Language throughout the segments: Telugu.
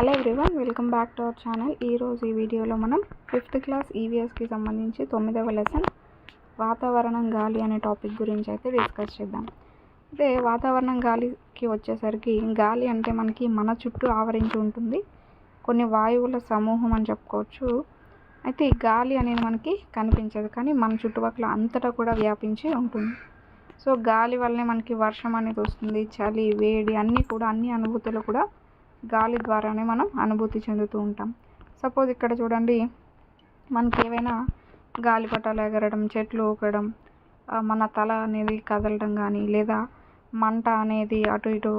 Hello everyone welcome back to our channel ఈరోజు ఈ వీడియోలో మనం ఫిఫ్త్ క్లాస్ ఈవీఎస్కి సంబంధించి తొమ్మిదవ లెసన్ వాతావరణం గాలి అనే టాపిక్ గురించి అయితే డిస్కస్ చేద్దాం. అయితే వాతావరణం గాలికి వచ్చేసరికి గాలి అంటే మనకి మన చుట్టూ ఆవరించి ఉంటుంది. కొన్ని వాయువుల సమూహం అని చెప్పుకోవచ్చు. అయితే ఈ గాలి అనేది మనకి కనిపించదు కానీ మన చుట్టుపక్కల అంతటా కూడా వ్యాపించి ఉంటుంది. సో గాలి వల్లనే మనకి వర్షం అనేది వస్తుంది చలి వేడి అన్నీ కూడా అన్ని అనుభూతులు కూడా గాలి ద్వారానే మనం అనుభూతి చెందుతూ ఉంటాం. సపోజ్ ఇక్కడ చూడండి మనకి ఏవైనా గాలిపటాలు ఎగరడం చెట్లు ఊకడం మన తల అనేది కదలడం కానీ లేదా మంట అనేది అటు ఇటు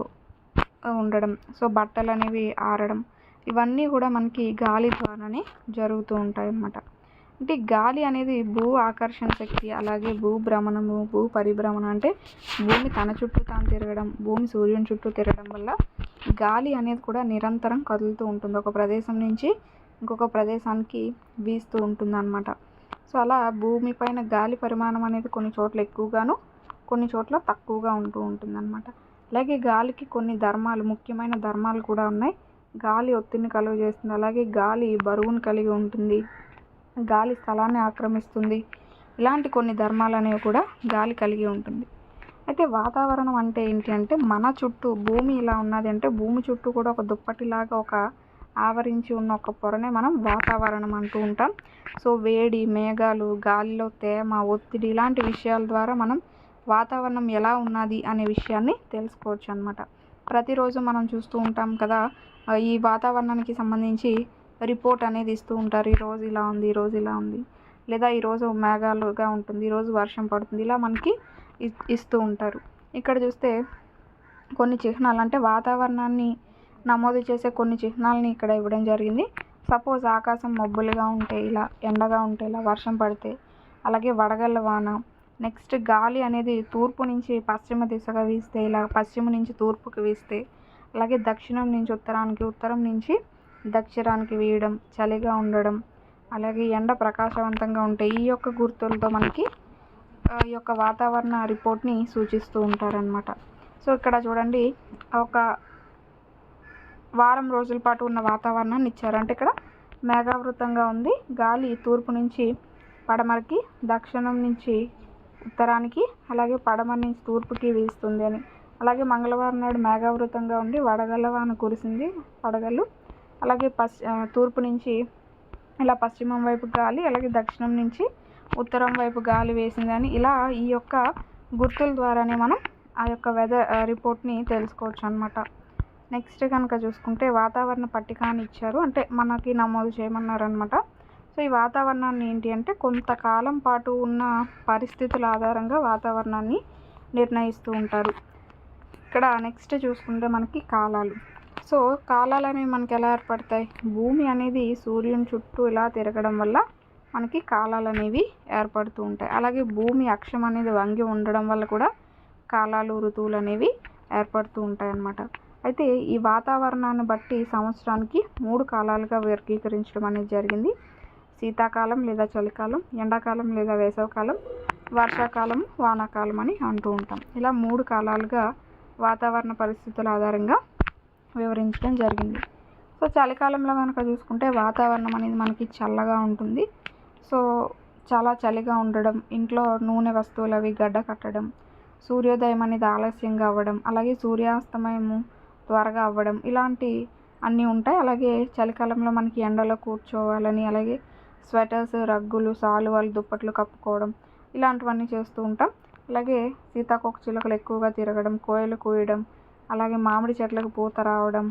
ఉండడం సో బట్టలు అనేవి ఆరడం ఇవన్నీ కూడా మనకి గాలి ద్వారానే జరుగుతూ ఉంటాయి అన్నమాట. అంటే గాలి అనేది భూ ఆకర్షణ శక్తి అలాగే భూ భ్రమణము భూ పరిభ్రమణ అంటే భూమి తన చుట్టూ తాను తిరగడం భూమి సూర్యుని చుట్టూ తిరగడం వల్ల గాలి అనేది కూడా నిరంతరం కదులుతూ ఉంటుంది. ఒక ప్రదేశం నుంచి ఇంకొక ప్రదేశానికి వీస్తూ ఉంటుంది అనమాట సో అలా భూమిపైన గాలి పరిమాణం అనేది కొన్ని చోట్ల ఎక్కువగాను కొన్ని చోట్ల తక్కువగా ఉంటూ ఉంటుంది అనమాట అలాగే గాలికి కొన్ని ధర్మాలు ముఖ్యమైన ధర్మాలు కూడా ఉన్నాయి. గాలి ఒత్తిడిని కలుగజేస్తుంది అలాగే గాలి బరువును కలిగి ఉంటుంది. గాలి స్థలాన్ని ఆక్రమిస్తుంది. ఇలాంటి కొన్ని ధర్మాలు అనేవి కూడా గాలి కలిగి ఉంటుంది. అయితే వాతావరణం అంటే ఏంటి అంటే మన చుట్టూ భూమి ఇలా ఉన్నది అంటే భూమి చుట్టూ కూడా ఒక దుప్పటిలాగా ఒక ఆవరించి ఉన్న ఒక పొరనే మనం వాతావరణం అంటూ ఉంటాం. సో వేడి మేఘాలు గాలిలో తేమ ఒత్తిడి ఇలాంటి విషయాల ద్వారా మనం వాతావరణం ఎలా ఉన్నది అనే విషయాన్ని తెలుసుకోవచ్చు అనమాట ప్రతిరోజు మనం చూస్తూ ఉంటాం కదా ఈ వాతావరణానికి సంబంధించి రిపోర్ట్ అనేది ఇస్తూ ఉంటారు. ఈరోజు ఇలా ఉంది ఈరోజు ఇలా ఉంది. లేదా ఈరోజు మేఘాలుగా ఉంటుంది ఈరోజు వర్షం పడుతుంది. ఇలా మనకి ఇస్తూ ఉంటారు. ఇక్కడ చూస్తే కొన్ని చిహ్నాలు అంటే వాతావరణాన్ని నమోదు చేసే కొన్ని చిహ్నాలని ఇక్కడ ఇవ్వడం జరిగింది. సపోజ్ ఆకాశం మబ్బులుగా ఉంటే ఇలా ఎండగా ఉంటే ఇలా వర్షం పడితే అలాగే వడగళ్ళ వాన నెక్స్ట్ గాలి అనేది తూర్పు నుంచి పశ్చిమ దిశగా వీస్తే ఇలా పశ్చిమ నుంచి తూర్పుకి వీస్తే అలాగే దక్షిణం నుంచి ఉత్తరానికి ఉత్తరం నుంచి దక్షిణానికి వీయడం చలిగా ఉండడం అలాగే ఎండ ప్రకాశవంతంగా ఉంటే ఈ యొక్క గుర్తులతో మనకి యొక్క వాతావరణ రిపోర్ట్ని సూచిస్తూ ఉంటారనమాట సో ఇక్కడ చూడండి ఒక వారం రోజుల పాటు ఉన్న వాతావరణాన్ని ఇచ్చారు. అంటే ఇక్కడ మేఘావృతంగా ఉంది. గాలి తూర్పు నుంచి పడమరకి దక్షిణం నుంచి ఉత్తరానికి అలాగే పడమర నుంచి తూర్పుకి వీస్తుంది అని. అలాగే మంగళవారం నాడు మేఘావృతంగా ఉండి వడగళ్ళ కురిసింది. వడగళ్ళు అలాగే పశ్చి తూర్పు నుంచి ఇలా పశ్చిమం వైపు గాలి అలాగే దక్షిణం నుంచి ఉత్తరం వైపు గాలి వేసిందని ఇలా ఈ యొక్క గుర్తుల ద్వారానే మనం ఆ యొక్క వెదర్ రిపోర్ట్ని తెలుసుకోవచ్చు అనమాట నెక్స్ట్ కనుక చూసుకుంటే వాతావరణ పట్టిక అని ఇచ్చారు. అంటే మనకి నమోదు చేయమన్నారు అనమాట సో ఈ వాతావరణాన్ని ఏంటి అంటే కొంతకాలం పాటు ఉన్న పరిస్థితుల ఆధారంగా వాతావరణాన్ని నిర్ణయిస్తూ ఉంటారు. ఇక్కడ నెక్స్ట్ చూసుకుంటే మనకి కాలాలు. సో కాలాలు అనేవి మనకి ఎలా ఏర్పడతాయి? భూమి అనేది సూర్యుని చుట్టూ ఇలా తిరగడం వల్ల మనకి కాలాలు అనేవి ఏర్పడుతూ ఉంటాయి. అలాగే భూమి అక్షం అనేది వంగి ఉండడం వల్ల కూడా కాలాలు ఋతువులు అనేవి ఏర్పడుతూ ఉంటాయి అన్నమాట అయితే ఈ వాతావరణాన్ని బట్టి సంవత్సరానికి మూడు కాలాలుగా వర్గీకరించడం అనేది జరిగింది. శీతాకాలం లేదా చలికాలం ఎండాకాలం లేదా వేసవికాలం వర్షాకాలం వానాకాలం అని అంటూ ఉంటాం. ఇలా మూడు కాలాలుగా వాతావరణ పరిస్థితుల ఆధారంగా వివరించడం జరిగింది. సో చలికాలంలో కనుక చూసుకుంటే వాతావరణం అనేది మనకి చల్లగా ఉంటుంది. సో చాలా చలిగా ఉండడం ఇంట్లో నూనె వస్తువులు అవి గడ్డ కట్టడం సూర్యోదయం అనేది ఆలస్యంగా అవ్వడం అలాగే సూర్యాస్తమయము త్వరగా అవ్వడం ఇలాంటి అన్నీ ఉంటాయి. అలాగే చలికాలంలో మనకి ఎండలో కూర్చోవాలని అలాగే స్వెటర్స్ రగ్గులు సాలువాలు దుప్పట్లు కప్పుకోవడం ఇలాంటివన్నీ చేస్తూ ఉంటాం. అలాగే సీతాకోక చిలుకలు ఎక్కువగా తిరగడం కోయలు కూయడం అలాగే మామిడి చెట్లకు పూత రావడం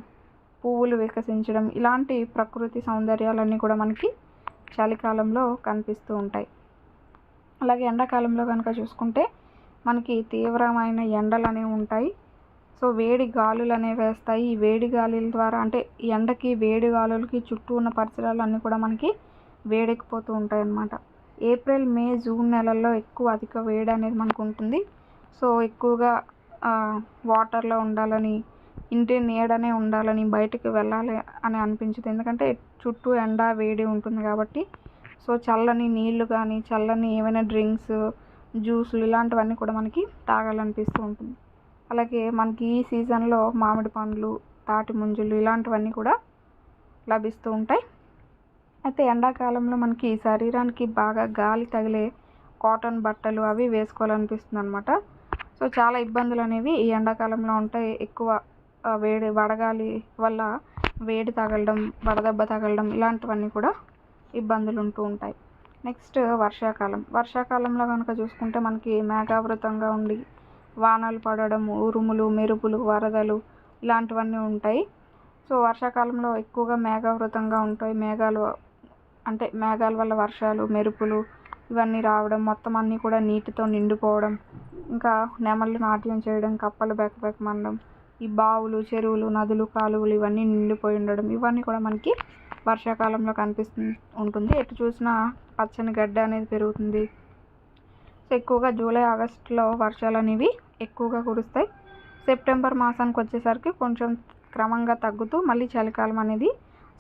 పువ్వులు వికసించడం ఇలాంటి ప్రకృతి సౌందర్యాలన్నీ కూడా మనకి చలికాలంలో కనిపిస్తూ ఉంటాయి. అలాగే ఎండాకాలంలో కనుక చూసుకుంటే మనకి తీవ్రమైన ఎండలు అనేవి ఉంటాయి. సో వేడి గాలులు అనేవి వేస్తాయి. ఈ వేడి గాలుల ద్వారా అంటే ఎండకి వేడి గాలులకి చుట్టూ ఉన్న పరిసరాలు అన్నీ కూడా మనకి వేడెక్కిపోతూ ఉంటాయి అన్నమాట ఏప్రిల్ మే జూన్ నెలల్లో ఎక్కువ అధిక వేడి అనేది మనకు ఉంటుంది. సో ఎక్కువగా వాటర్లో ఉండాలని ఇంటి నీడనే ఉండాలని బయటికి వెళ్ళాలి అని అనిపించదు. ఎందుకంటే చుట్టూ ఎండ వేడి ఉంటుంది కాబట్టి. సో చల్లని నీళ్ళు కానీ చల్లని ఏమైనా డ్రింక్స్ జ్యూసులు ఇలాంటివన్నీ కూడా మనకి తాగాలనిపిస్తూ ఉంటుంది. అలాగే మనకి ఈ సీజన్లో మామిడి పండ్లు తాటి ముంజులు ఇలాంటివన్నీ కూడా లభిస్తూ ఉంటాయి. అయితే ఎండాకాలంలో మనకి శరీరానికి బాగా గాలి తగిలే కాటన్ బట్టలు అవి వేసుకోవాలనిపిస్తుంది అనమాట సో చాలా ఇబ్బందులు అనేవి ఈ ఎండాకాలంలో ఉంటాయి ఎక్కువ వేడి వడగాలి వల్ల వేడి తగలడం వడదెబ్బ తగలడం ఇలాంటివన్నీ కూడా ఇబ్బందులు ఉంటూ ఉంటాయి. నెక్స్ట్ వర్షాకాలం. వర్షాకాలంలో కనుక చూసుకుంటే మనకి మేఘావృతంగా ఉండి వానలు పడడం ఉరుములు మెరుపులు వరదలు ఇలాంటివన్నీ ఉంటాయి. సో వర్షాకాలంలో ఎక్కువగా మేఘావృతంగా ఉంటాయి. మేఘాలు అంటే మేఘాల వల్ల వర్షాలు మెరుపులు ఇవన్నీ రావడం మొత్తం అన్నీ కూడా నీటితో నిండిపోవడం ఇంకా నెమళ్ళు నాట్యం చేయడం కప్పలు బెకబెకమనడం ఈ బావులు చెరువులు నదులు కాలువలు ఇవన్నీ నిండిపోయి ఉండడం ఇవన్నీ కూడా మనకి వర్షాకాలంలో కనిపిస్తుంది ఉంటుంది. ఎటు చూసినా పచ్చని గడ్డ అనేది పెరుగుతుంది. సో ఎక్కువగా జూలై ఆగస్టులో వర్షాలు అనేవి ఎక్కువగా కురుస్తాయి. సెప్టెంబర్ మాసానికి వచ్చేసరికి కొంచెం క్రమంగా తగ్గుతూ మళ్ళీ చలికాలం అనేది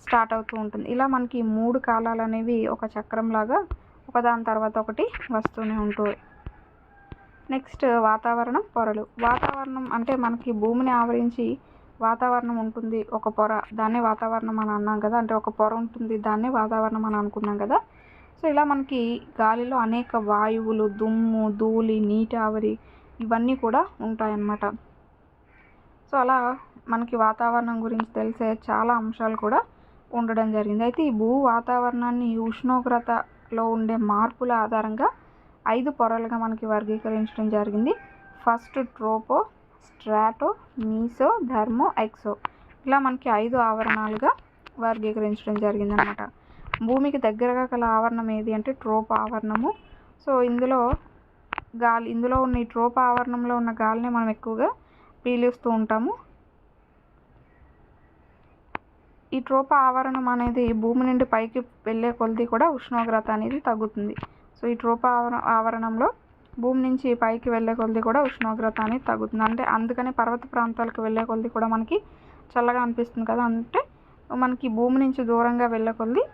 స్టార్ట్ అవుతూ ఉంటుంది. ఇలా మనకి మూడు కాలాలు అనేవి ఒక చక్రం లాగా ఒకదాని తర్వాత ఒకటి వస్తూనే ఉంటాయి నెక్స్ట్ వాతావరణం పొరలు. వాతావరణం అంటే మనకి భూమిని ఆవరించి వాతావరణం ఉంటుంది. ఒక పొర దాన్నే వాతావరణం అని అన్నాం కదా. అంటే ఒక పొర ఉంటుంది దాన్నే వాతావరణం అని అనుకున్నాం కదా. సో ఇలా మనకి గాలిలో అనేక వాయువులు దుమ్ము ధూళి నీటి ఆవరి ఇవన్నీ కూడా ఉంటాయన్నమాట. సో అలా మనకి వాతావరణం గురించి తెలిసే చాలా అంశాలు కూడా ఉండడం జరిగింది. అయితే ఈ భూ వాతావరణాన్ని ఉష్ణోగ్రతలో ఉండే మార్పుల ఆధారంగా ఐదు పొరలుగా మనకి వర్గీకరించడం జరిగింది. ఫస్ట్ ట్రోపో స్ట్రాటో మీసో ధర్మో ఎక్సో. ఇలా మనకి ఐదు ఆవరణాలుగా వర్గీకరించడం జరిగింది అనమాట భూమికి దగ్గరగా గల ఆవరణం ఏది అంటే ట్రోప్ ఆవరణము. సో ఇందులో గాలి ఇందులో ఉన్న ఈ ట్రోప్ ఆవరణంలో ఉన్న గాలిని మనం ఎక్కువగా పీలుస్తూ ఉంటాము. ఈ ట్రోప ఆవరణం అనేది భూమి నుండి పైకి వెళ్ళే కొలది కూడా ఉష్ణోగ్రత అనేది తగ్గుతుంది. సో ఈ ట్రోప ఆవరణంలో భూమి నుంచి పైకి వెళ్ళే కొలది కూడా ఉష్ణోగ్రత అనేది తగ్గుతుంది. అంటే అందుకని పర్వత ప్రాంతాలకు వెళ్ళే కొలది కూడా మనకి చల్లగా అనిపిస్తుంది కదా. అంటే మనకి భూమి నుంచి దూరంగా వెళ్ళే కొలది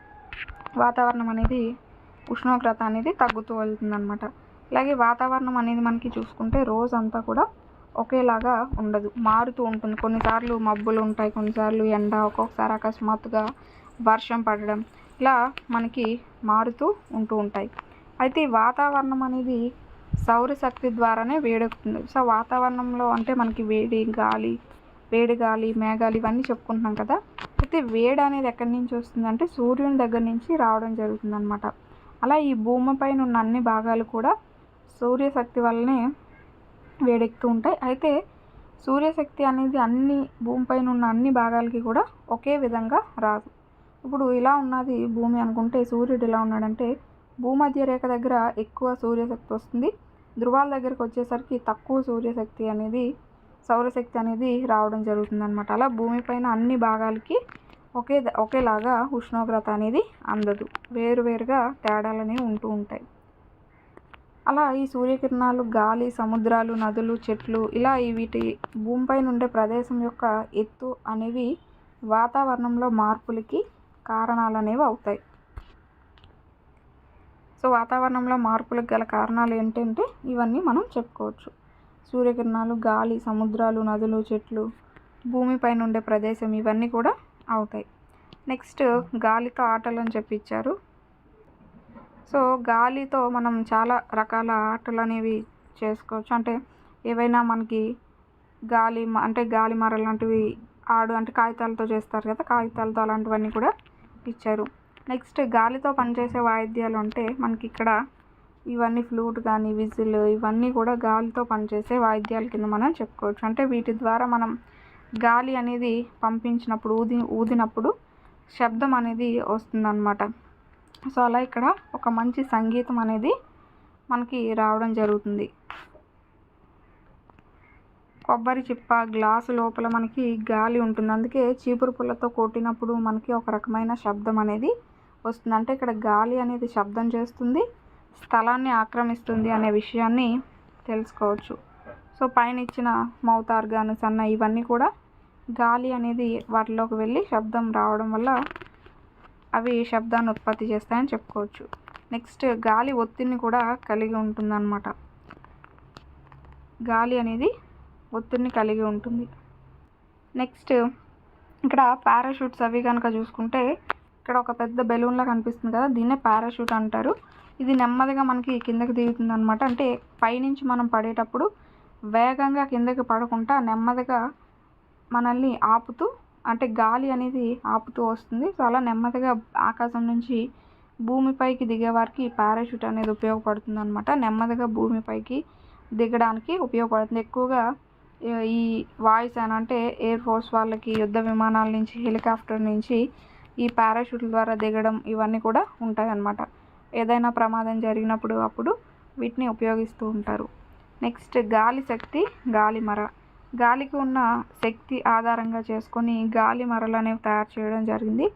వాతావరణం అనేది ఉష్ణోగ్రత అనేది తగ్గుతూ వెళ్తుంది అలాగే ఇలాగే వాతావరణం అనేది మనకి చూసుకుంటే రోజంతా కూడా ఒకేలాగా ఉండదు. మారుతూ ఉంటుంది. కొన్నిసార్లు మబ్బులు ఉంటాయి. కొన్నిసార్లు ఎండ ఒక్కొక్కసారి అకస్మాత్తుగా వర్షం పడడం ఇలా మనకి మారుతూ ఉంటూ ఉంటాయి. అయితే వాతావరణం అనేది సౌరశక్తి ద్వారానే వేడెక్కుతుంది. సో వాతావరణంలో అంటే మనకి వేడి గాలి వేడి గాలి మేఘాలు ఇవన్నీ చెప్పుకుంటున్నాం కదా. అయితే వేడి అనేది ఎక్కడి నుంచి వస్తుంది అంటే సూర్యుని దగ్గర నుంచి రావడం జరుగుతుంది అనమాట అలా ఈ భూమిపైన ఉన్న అన్ని భాగాలు కూడా సూర్యశక్తి వల్లనే వేడెక్కుతూ ఉంటాయి. అయితే సూర్యశక్తి అనేది అన్ని భూమిపైన ఉన్న అన్ని భాగాలకి కూడా ఒకే విధంగా రాదు. ఇప్పుడు ఇలా ఉన్నది భూమి అనుకుంటే సూర్యుడు ఇలా ఉన్నాడంటే భూమధ్య రేఖ దగ్గర ఎక్కువ సూర్యశక్తి వస్తుంది. ధృవాల దగ్గరకు వచ్చేసరికి తక్కువ సూర్యశక్తి అనేది సౌరశక్తి అనేది రావడం జరుగుతుందనమాట అలా భూమిపైన అన్ని భాగాలకి ఒకే ఒకేలాగా ఉష్ణోగ్రత అనేది అందదు. వేరువేరుగా తేడాలనే ఉంటూ ఉంటాయి. అలా ఈ సూర్యకిరణాలు గాలి సముద్రాలు నదులు చెట్లు ఇలా వీటి భూమిపైన ఉండే ప్రదేశం యొక్క ఎత్తు అనేవి వాతావరణంలో మార్పులకి కారణాలు అనేవి అవుతాయి. సో వాతావరణంలో మార్పులకు గల కారణాలు ఏంటంటే ఇవన్నీ మనం చెప్పుకోవచ్చు. సూర్యకిరణాలు గాలి సముద్రాలు నదులు చెట్లు భూమిపైన ఉండే ప్రదేశం ఇవన్నీ కూడా అవుతాయి. నెక్స్ట్ గాలితో ఆటలు అని చెప్పిచ్చారు. సో గాలితో మనం చాలా రకాల ఆటలు అనేవి చేసుకోవచ్చు. అంటే ఏవైనా మనకి గాలి మ- అంటే గాలి మర లాంటివి ఆడు అంటే కాగితాలతో చేస్తారు కదా కాగితాలతో అలాంటివన్నీ కూడా ఇచ్చారు. నెక్స్ట్ గాలితో పనిచేసే వాయిద్యాలు అంటే మనకి ఇక్కడ ఇవన్నీ ఫ్లూట్ కానీ విజిల్ ఇవన్నీ కూడా గాలితో పనిచేసే వాయిద్యాల కింద మనం చెప్పుకోవచ్చు. అంటే వీటి ద్వారా మనం గాలి అనేది పంపించినప్పుడు ఊది ఊదినప్పుడు శబ్దం అనేది వస్తుందన్నమాట. సో అలా ఇక్కడ ఒక మంచి సంగీతం అనేది మనకి రావడం జరుగుతుంది. కొబ్బరి చిప్ప గ్లాసు లోపల మనకి గాలి ఉంటుంది. అందుకే చీపురు పుల్లతో కొట్టినప్పుడు మనకి ఒక రకమైన శబ్దం అనేది వస్తుంది అంటే ఇక్కడ గాలి అనేది శబ్దం చేస్తుంది స్థలాన్ని ఆక్రమిస్తుంది అనే విషయాన్ని తెలుసుకోవచ్చు. సో పైన ఇచ్చిన మౌత్ ఆర్గాన్స్ అన్న ఇవన్నీ కూడా గాలి అనేది వాటిలోకి వెళ్ళి శబ్దం రావడం వల్ల అవి శబ్దాన్ని ఉత్పత్తి చేస్తాయని చెప్పుకోవచ్చు. నెక్స్ట్ గాలి ఒత్తిడిని కూడా కలిగి ఉంటుందన్నమాట. గాలి అనేది ఒత్తిడిని కలిగి ఉంటుంది. నెక్స్ట్ ఇక్కడ పారాషూట్స్ అవి కనుక చూసుకుంటే ఇక్కడ ఒక పెద్ద బెలూన్లా కనిపిస్తుంది కదా దీన్నే పారాషూట్ అంటారు. ఇది నెమ్మదిగా మనకి కిందకి దిగుతుంది అనమాట అంటే పైనుంచి మనం పడేటప్పుడు వేగంగా కిందకి పడకుండా నెమ్మదిగా మనల్ని ఆపుతూ అంటే గాలి అనేది ఆపుతూ వస్తుంది. సో అలా నెమ్మదిగా ఆకాశం నుంచి భూమిపైకి దిగే వారికి పారాషూట్ అనేది ఉపయోగపడుతుంది అనమాట నెమ్మదిగా భూమిపైకి దిగడానికి ఉపయోగపడుతుంది. ఎక్కువగా ఈ వాయుసేన అంటే ఎయిర్ ఫోర్స్ వాళ్ళకి యుద్ధ విమానాల నుంచి హెలికాప్టర్ నుంచి ఈ పారాషూట్ల ద్వారా దిగడం ఇవన్నీ కూడా ఉంటాయి అన్నమాట ఏదైనా ప్రమాదం జరిగినప్పుడు అప్పుడు వీటిని ఉపయోగిస్తూ ఉంటారు. నెక్స్ట్ గాలి శక్తి గాలి మర. గాలికి ఉన్న శక్తి ఆధారంగా చేసుకొని గాలి మరలు అనేవి తయారు చేయడం జరిగింది.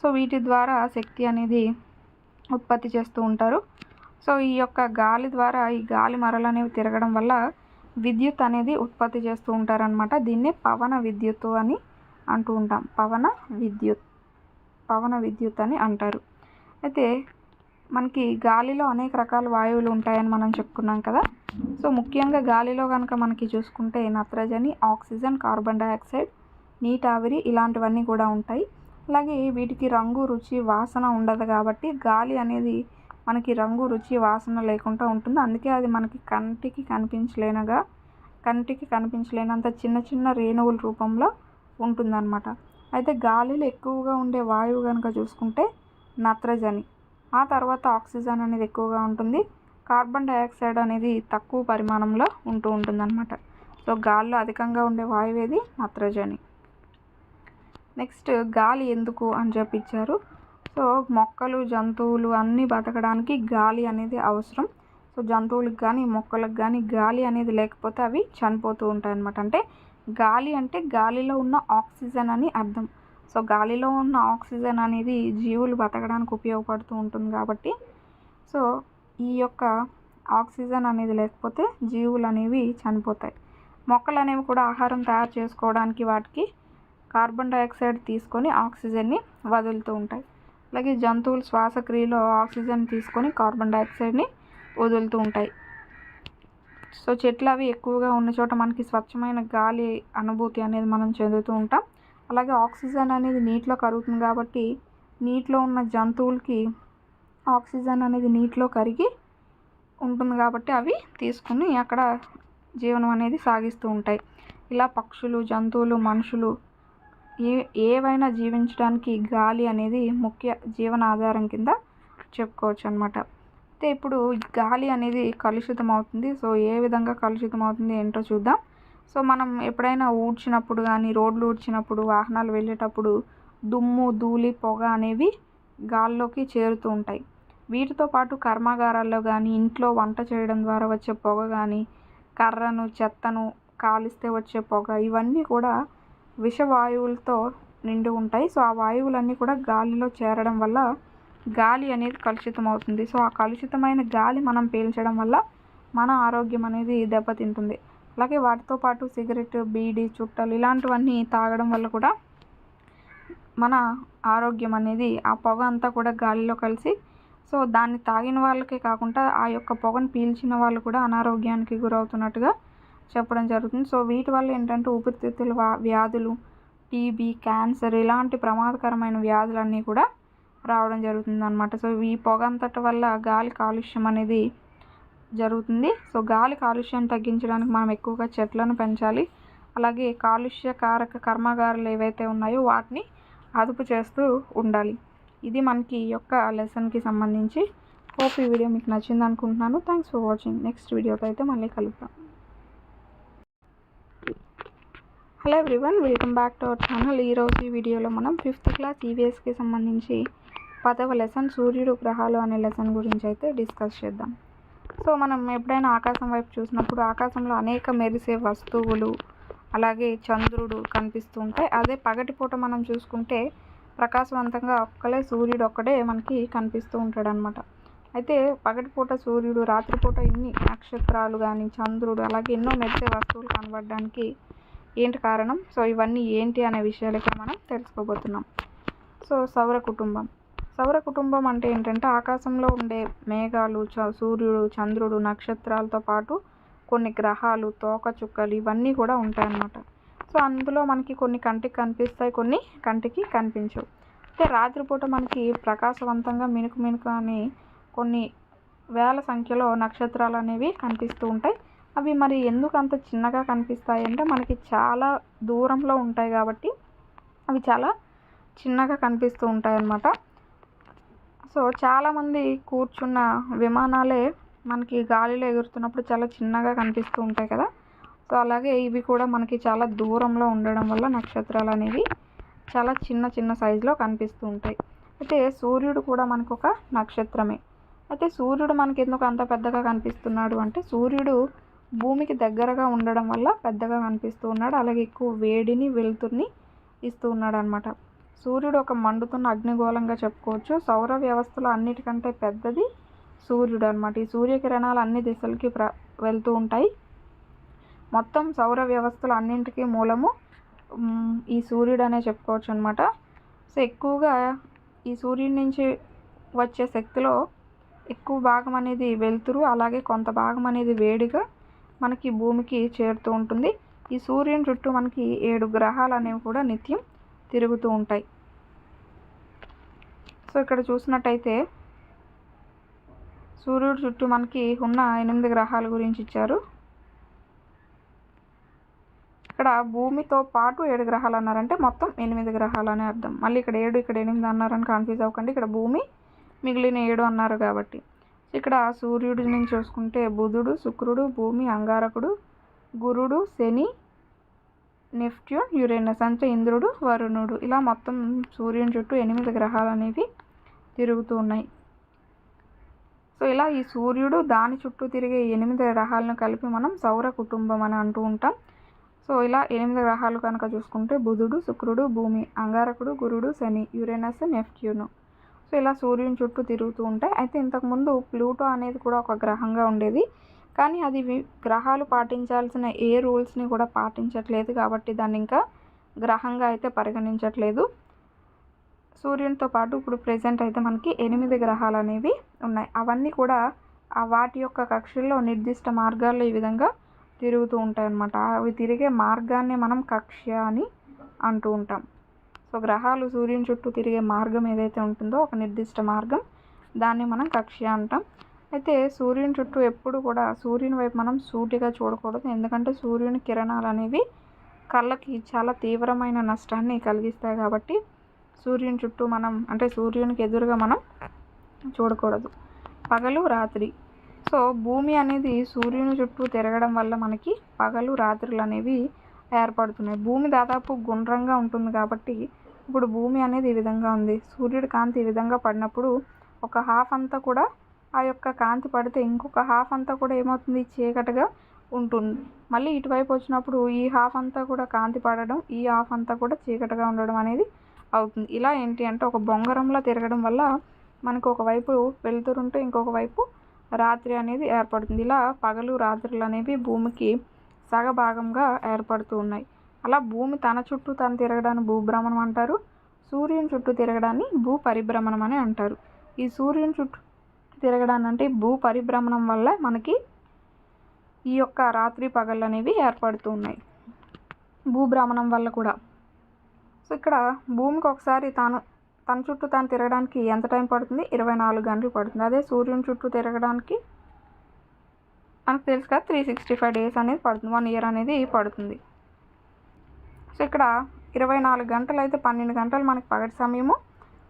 సో వీటి ద్వారా శక్తి అనేది ఉత్పత్తి చేస్తూ ఉంటారు. సో ఈ యొక్క గాలి ద్వారా ఈ గాలి మరలు అనేవి తిరగడం వల్ల విద్యుత్ అనేది ఉత్పత్తి చేస్తూ ఉంటారనమాట దీన్ని పవన విద్యుత్తు అని అంటూ ఉంటాం. పవన విద్యుత్. పవన విద్యుత్ అని అంటారు. అయితే మనకి గాలిలో అనేక రకాల వాయువులు ఉంటాయని మనం చెప్పుకున్నాం కదా. సో ముఖ్యంగా గాలిలో కనుక మనకి చూసుకుంటే నత్రజని ఆక్సిజన్ కార్బన్ డైఆక్సైడ్ నీటి ఆవిరి ఇలాంటివన్నీ కూడా ఉంటాయి. అలాగే వీటికి రంగు రుచి వాసన ఉండదు కాబట్టి గాలి అనేది మనకి రంగు రుచి వాసన లేకుండా ఉంటుంది. అందుకే అది మనకి కంటికి కనిపించలేనగా కంటికి కనిపించలేనంత చిన్న చిన్న రేణువుల రూపంలో ఉంటుందన్నమాట. అయితే గాలిలో ఎక్కువగా ఉండే వాయువు కనుక చూసుకుంటే నత్రజని. ఆ తర్వాత ఆక్సిజన్ అనేది ఎక్కువగా ఉంటుంది. కార్బన్ డైఆక్సైడ్ అనేది తక్కువ పరిమాణంలో ఉంటూ ఉంటుందన్నమాట. సో గాలిలో అధికంగా ఉండే వాయువు ఏది? నత్రజని. నెక్స్ట్ గాలి ఎందుకు అని చెప్పి ఇచ్చారు. సో మొక్కలు జంతువులు అన్నీ బతకడానికి గాలి అనేది అవసరం. సో జంతువులకు కానీ మొక్కలకు కానీ గాలి అనేది లేకపోతే అవి చనిపోతూ ఉంటాయి అన్నమాట అంటే గాలి అంటే గాలిలో ఉన్న ఆక్సిజన్ అని అర్థం. సో గాలిలో ఉన్న ఆక్సిజన్ అనేది జీవులు బతకడానికి ఉపయోగపడుతూ ఉంటుంది కాబట్టి సో ఈ యొక్క ఆక్సిజన్ అనేది లేకపోతే జీవులు అనేవి చనిపోతాయి. మొక్కలు అనేవి కూడా ఆహారం తయారు చేసుకోవడానికి వాటికి కార్బన్ డైఆక్సైడ్ తీసుకొని ఆక్సిజన్ని వదులుతూ ఉంటాయి. అలాగే జంతువులు శ్వాసక్రియలో ఆక్సిజన్ తీసుకొని కార్బన్ డైఆక్సైడ్ని వదులుతూ ఉంటాయి. సో చెట్లు అవి ఎక్కువగా ఉన్న చోట మనకి స్వచ్ఛమైన గాలి అనుభూతి అనేది మనం చెందుతూ ఉంటాం. అలాగే ఆక్సిజన్ అనేది నీటిలో కరుగుతుంది కాబట్టి నీటిలో ఉన్న జంతువులకి ఆక్సిజన్ అనేది నీటిలో కరిగి ఉంటుంది కాబట్టి అవి తీసుకుని అక్కడ జీవనం అనేది సాగిస్తూ ఉంటాయి. ఇలా పక్షులు జంతువులు మనుషులు ఏ ఏవైనా జీవించడానికి గాలి అనేది ముఖ్య జీవన ఆధారం కింద చెప్పుకోవచ్చు అనమాట అయితే ఇప్పుడు గాలి అనేది కలుషితం అవుతుంది. సో ఏ విధంగా కలుషితం అవుతుంది ఏంటో చూద్దాం. సో మనం ఎప్పుడైనా ఊడ్చినప్పుడు కానీ రోడ్లు ఊడ్చినప్పుడు వాహనాలు వెళ్ళేటప్పుడు దుమ్ము ధూళి పొగ అనేవి గాల్లోకి చేరుతూ ఉంటాయి. వీటితో పాటు కర్మాగారాల్లో కానీ ఇంట్లో వంట చేయడం ద్వారా వచ్చే పొగ కానీ కర్రను చెత్తను కాలిస్తే వచ్చే పొగ ఇవన్నీ కూడా విషవాయువులతో నిండి ఉంటాయి. సో ఆ వాయువులన్నీ కూడా గాలిలో చేరడం వల్ల గాలి అనేది కలుషితం అవుతుంది. సో ఆ కలుషితమైన గాలి మనం పీల్చడం వల్ల మన ఆరోగ్యం అనేది దెబ్బతింటుంది. అలాగే వాటితో పాటు సిగరెట్ బీడీ చుట్టలు ఇలాంటివన్నీ తాగడం వల్ల కూడా మన ఆరోగ్యం అనేది ఆ పొగ అంతా కూడా గాలిలో కలిసి సో దాన్ని తాగిన వాళ్ళకే కాకుండా ఆ యొక్క పొగను పీల్చిన వాళ్ళు కూడా అనారోగ్యానికి గురవుతున్నట్టుగా చెప్పడం జరుగుతుంది. సో వీటి వల్ల ఏంటంటే ఊపిరితిత్తుల వ్యాధులు టీబీ క్యాన్సర్ ఇలాంటి ప్రమాదకరమైన వ్యాధులన్నీ కూడా రావడం జరుగుతుంది అనమాట సో ఈ పొగ అంతటి వల్ల గాలి కాలుష్యం అనేది జరుగుతుంది. సో గాలి కాలుష్యాన్ని తగ్గించడానికి మనం ఎక్కువగా చెట్లను పెంచాలి. అలాగే కాలుష్య కారక కర్మాగారాలు ఏవైతే ఉన్నాయో వాటిని అదుపు చేస్తూ ఉండాలి. ఇది మనకి ఈ యొక్క లెసన్కి సంబంధించి. హోప్ ఈ వీడియో మీకు నచ్చింది అనుకుంటున్నాను. Thanks for watching. నెక్స్ట్ వీడియోతో అయితే మళ్ళీ కలుద్దాం. Hello everyone. Welcome back to our channel. ఈరోజు ఈ వీడియోలో మనం ఫిఫ్త్ క్లాస్ ఈవీఎస్కి సంబంధించి పదవ లెసన్ సూర్యుడు గ్రహాలు అనే లెసన్ గురించి అయితే డిస్కస్ చేద్దాం. సో మనం ఎప్పుడైనా ఆకాశం వైపు చూసినప్పుడు ఆకాశంలో అనేక మెరిసే వస్తువులు అలాగే చంద్రుడు కనిపిస్తూ ఉంటాయి. అదే పగటిపూట మనం చూసుకుంటే ప్రకాశవంతంగా ఒక్కలే సూర్యుడు ఒక్కడే మనకి కనిపిస్తూ ఉంటాడు అనమాట అయితే పగటిపూట సూర్యుడు రాత్రిపూట ఇన్ని నక్షత్రాలు కానీ చంద్రుడు అలాగే ఎన్నో మెరిసే వస్తువులు కనబడడానికి ఏంటి కారణం? సో ఇవన్నీ ఏంటి అనే విషయాలకే మనం తెలుసుకోబోతున్నాం. సో సౌర కుటుంబం. సౌర కుటుంబం అంటే ఏంటంటే ఆకాశంలో ఉండే మేఘాలు చ సూర్యుడు చంద్రుడు నక్షత్రాలతో పాటు కొన్ని గ్రహాలు తోకచుక్కలు ఇవన్నీ కూడా ఉంటాయన్నమాట. సో అందులో మనకి కొన్ని కంటికి కనిపిస్తాయి కొన్ని కంటికి కనిపించవు. అయితే రాత్రిపూట మనకి ప్రకాశవంతంగా మినుకు మినుకు అని కొన్ని వేల సంఖ్యలో నక్షత్రాలు అనేవి కనిపిస్తూ ఉంటాయి. అవి మరి ఎందుకు అంత చిన్నగా కనిపిస్తాయి అంటే మనకి చాలా దూరంలో ఉంటాయి కాబట్టి అవి చాలా చిన్నగా కనిపిస్తూ ఉంటాయి అన్నమాట సో చాలామంది కూర్చున్న విమానాలే మనకి గాలిలో ఎగురుతున్నప్పుడు చాలా చిన్నగా కనిపిస్తూ ఉంటాయి కదా. సో అలాగే ఇవి కూడా మనకి చాలా దూరంలో ఉండడం వల్ల నక్షత్రాలు అనేవి చాలా చిన్న చిన్న సైజులో కనిపిస్తూ ఉంటాయి. అయితే సూర్యుడు కూడా మనకు ఒక నక్షత్రమే. అయితే సూర్యుడు మనకి ఎందుకు అంత పెద్దగా కనిపిస్తున్నాడు అంటే సూర్యుడు భూమికి దగ్గరగా ఉండడం వల్ల పెద్దగా కనిపిస్తూ ఉన్నాడు. అలాగే ఎక్కువ వేడిని వెలుతుర్ని ఇస్తూ ఉన్నాడు అనమాట సూర్యుడు ఒక మండుతున్న అగ్నిగోళంగా చెప్పుకోవచ్చు. సౌర వ్యవస్థలో అన్నిటికంటే పెద్దది సూర్యుడు అనమాట ఈ సూర్యకిరణాలు అన్ని దిశలకి ప్ర వెళ్తూ ఉంటాయి. మొత్తం సౌర వ్యవస్థలు అన్నింటికీ మూలము ఈ సూర్యుడు అనే చెప్పుకోవచ్చు అనమాట సో ఎక్కువగా ఈ సూర్యుడి నుంచి వచ్చే శక్తిలో ఎక్కువ భాగం అనేది వెలుతురు అలాగే కొంత భాగం అనేది వేడిగా మనకి భూమికి చేరుతూ ఉంటుంది. ఈ సూర్యుని చుట్టూ మనకి ఏడు గ్రహాలు అనేవి కూడా నిత్యం తిరుగుతూ ఉంటాయి. సో ఇక్కడ చూసినట్టయితే సూర్యుడు చుట్టూ మనకి ఉన్న ఎనిమిది గ్రహాల గురించి ఇచ్చారు. ఇక్కడ భూమితో పాటు ఏడు గ్రహాలు అన్నారంటే మొత్తం ఎనిమిది గ్రహాలు అనే అర్థం. మళ్ళీ ఇక్కడ ఏడు ఇక్కడ ఎనిమిది అన్నారని కన్ఫ్యూజ్ అవ్వకండి. ఇక్కడ భూమి మిగిలిన ఏడు అన్నారు కాబట్టి. ఇక్కడ సూర్యుడిని చూసుకుంటే బుధుడు శుక్రుడు భూమి అంగారకుడు గురుడు శని నెప్ట్యూన్ యురేనస్ అంటే ఇంద్రుడు వరుణుడు. ఇలా మొత్తం సూర్యుని చుట్టూ ఎనిమిది గ్రహాలు అనేవి తిరుగుతూ ఉన్నాయి. సో ఇలా ఈ సూర్యుడు దాని చుట్టూ తిరిగే ఎనిమిది గ్రహాలను కలిపి మనం సౌర కుటుంబం అని అంటూ ఉంటాం. సో ఇలా ఎనిమిది గ్రహాలు కనుక చూసుకుంటే బుధుడు శుక్రుడు భూమి అంగారకుడు గురుడు శని యురేనస్ నెప్ట్యూను. సో ఇలా సూర్యుని చుట్టూ తిరుగుతూ ఉంటాయి. అయితే ఇంతకుముందు ప్లూటో అనేది కూడా ఒక గ్రహంగా ఉండేది. కానీ అది వి- గ్రహాలు పాటించాల్సిన ఏ రూల్స్ని కూడా పాటించట్లేదు కాబట్టి దాన్ని ఇంకా గ్రహంగా అయితే పరిగణించట్లేదు. సూర్యునితో పాటు ఇప్పుడు ప్రజెంట్ అయితే మనకి ఎనిమిది గ్రహాలు అనేవి ఉన్నాయి. అవన్నీ కూడా ఆ వాటి యొక్క కక్షల్లో నిర్దిష్ట మార్గాల్లో ఈ విధంగా తిరుగుతూ ఉంటాయి అన్నమాట. అవి తిరిగే మార్గాన్ని మనం కక్ష అని అంటూ ఉంటాం. సో గ్రహాలు సూర్యుని చుట్టూ తిరిగే మార్గం ఏదైతే ఉంటుందో ఒక నిర్దిష్ట మార్గం దాన్ని మనం కక్ష అంటాం. అయితే సూర్యుని చుట్టూ ఎప్పుడు కూడా సూర్యుని వైపు మనం సూటిగా చూడకూడదు. ఎందుకంటే సూర్యుని కిరణాలు అనేవి కళ్ళకి చాలా తీవ్రమైన నష్టాన్ని కలిగిస్తాయి కాబట్టి సూర్యుని చుట్టూ మనం అంటే సూర్యునికి ఎదురుగా మనం చూడకూడదు. పగలు రాత్రి. సో భూమి అనేది సూర్యుని చుట్టూ తిరగడం వల్ల మనకి పగలు రాత్రులు అనేవి ఏర్పడుతున్నాయి. భూమి దాదాపు గుండ్రంగా ఉంటుంది కాబట్టి ఇప్పుడు భూమి అనేది ఈ విధంగా ఉంది. సూర్యుడి కాంతి ఈ విధంగా పడినప్పుడు ఒక హాఫ్ అంతా కూడా ఆ యొక్క కాంతి పడితే ఇంకొక హాఫ్ అంతా కూడా ఏమవుతుంది? చీకటిగా ఉంటుంది. మళ్ళీ ఇటువైపు వచ్చినప్పుడు ఈ హాఫ్ అంతా కూడా కాంతి పడడం ఈ హాఫ్ అంతా కూడా చీకటిగా ఉండడం అనేది అవుతుంది. ఇలా ఏంటి అంటే ఒక బొంగరంలా తిరగడం వల్ల మనకు ఒకవైపు వెలుతురుంటే ఇంకొక వైపు రాత్రి అనేది ఏర్పడుతుంది. ఇలా పగలు రాత్రులు అనేవి భూమికి సగభాగంగా ఏర్పడుతూ ఉన్నాయి. అలా భూమి తన చుట్టూ తను తిరగడాన్ని భూభ్రమణం అంటారు. సూర్యుని చుట్టూ తిరగడాన్ని భూ పరిభ్రమణం అని అంటారు. ఈ సూర్యుని చుట్టూ తిరగడాన్ని అంటే భూ పరిభ్రమణం వల్ల మనకి ఈ యొక్క రాత్రి పగళ్ళు అనేవి ఏర్పడుతూ ఉన్నాయి భూభ్రమణం వల్ల కూడా. సో ఇక్కడ భూమికి ఒకసారి తాను తన చుట్టూ తాను తిరగడానికి ఎంత టైం పడుతుంది? ఇరవై నాలుగు గంటలు పడుతుంది. అదే సూర్యుని చుట్టూ తిరగడానికి మనకు తెలుసు కదా త్రీ సిక్స్టీ ఫైవ్ డేస్ అనేది పడుతుంది. వన్ ఇయర్ అనేది పడుతుంది. సో ఇక్కడ ఇరవై నాలుగు గంటలు అయితే పన్నెండు గంటలు మనకి పగటి సమయము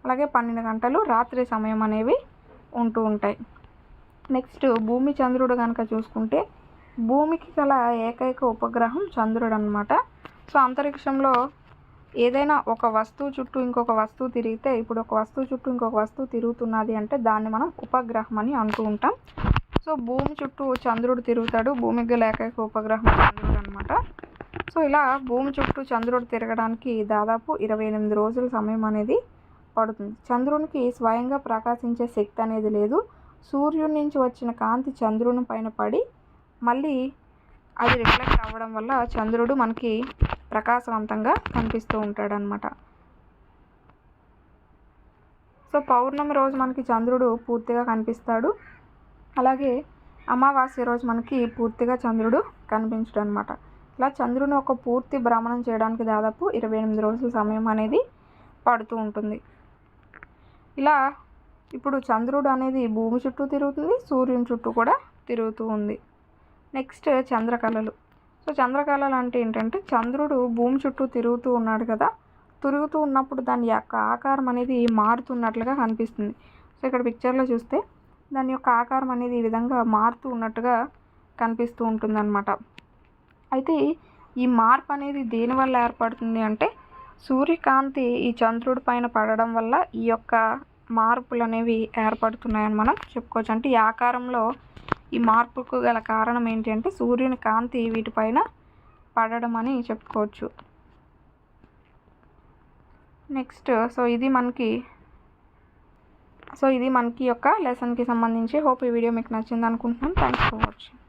అలాగే పన్నెండు గంటలు రాత్రి సమయం అనేవి ఉంటూ ఉంటాయి. నెక్స్ట్ భూమి చంద్రుడు కనుక చూసుకుంటే భూమికి గల ఏకైక ఉపగ్రహం చంద్రుడు అనమాట సో అంతరిక్షంలో ఏదైనా ఒక వస్తువు చుట్టూ ఇంకొక వస్తువు తిరిగితే ఇప్పుడు ఒక వస్తువు చుట్టూ ఇంకొక వస్తువు తిరుగుతున్నది అంటే దాన్ని మనం ఉపగ్రహం అని అంటూ ఉంటాం. సో భూమి చుట్టూ చంద్రుడు తిరుగుతాడు. భూమికి గల ఏకైక ఉపగ్రహం చంద్రుడు అనమాట సో ఇలా భూమి చుట్టూ చంద్రుడు తిరగడానికి దాదాపు ఇరవై ఎనిమిది రోజుల సమయం అనేది పడుతుంది చంద్రునికి స్వయంగా ప్రకాశించే శక్తి అనేది లేదు. సూర్యుడి నుంచి వచ్చిన కాంతి చంద్రుని పైన పడి మళ్ళీ అది రిఫ్లెక్ట్ అవ్వడం వల్ల చంద్రుడు మనకి ప్రకాశవంతంగా కనిపిస్తూ ఉంటాడనమాట సో పౌర్ణమి రోజు మనకి చంద్రుడు పూర్తిగా కనిపిస్తాడు. అలాగే అమావాస్య రోజు మనకి పూర్తిగా చంద్రుడు కనిపించడం అనమాట ఇలా చంద్రుని ఒక పూర్తి భ్రమణం చేయడానికి దాదాపు ఇరవై ఎనిమిది రోజుల సమయం అనేది పడుతూ ఉంటుంది. ఇలా ఇప్పుడు చంద్రుడు అనేది భూమి చుట్టూ తిరుగుతుంది సూర్యుని చుట్టూ కూడా తిరుగుతూ ఉంది. నెక్స్ట్ చంద్రకళలు. సో చంద్రకళలు అంటే ఏంటంటే చంద్రుడు భూమి చుట్టూ తిరుగుతూ ఉన్నాడు కదా తిరుగుతూ ఉన్నప్పుడు దాని యొక్క ఆకారం అనేది మారుతున్నట్లుగా కనిపిస్తుంది. సో ఇక్కడ పిక్చర్లో చూస్తే దాని యొక్క ఆకారం అనేది ఈ విధంగా మారుతూ ఉన్నట్టుగా కనిపిస్తూ ఉంటుందన్నమాట. అయితే ఈ మార్పు అనేది దేనివల్ల ఏర్పడుతుంది అంటే సూర్యకాంతి ఈ చంద్రుడి పైన పడడం వల్ల ఈ యొక్క మార్పులు అనేవి ఏర్పడుతున్నాయని మనం చెప్పుకోవచ్చు. అంటే ఈ ఆకారంలో ఈ మార్పుకు గల కారణం ఏంటి అంటే సూర్యుని కాంతి వీటిపైన పడడం అని చెప్పుకోవచ్చు. నెక్స్ట్ సో ఇది మనకి సో ఇది మనకి యొక్క లెసన్కి సంబంధించి హోప్ ఈ వీడియో మీకు నచ్చింది అనుకుంటున్నాను. Thanks for watching.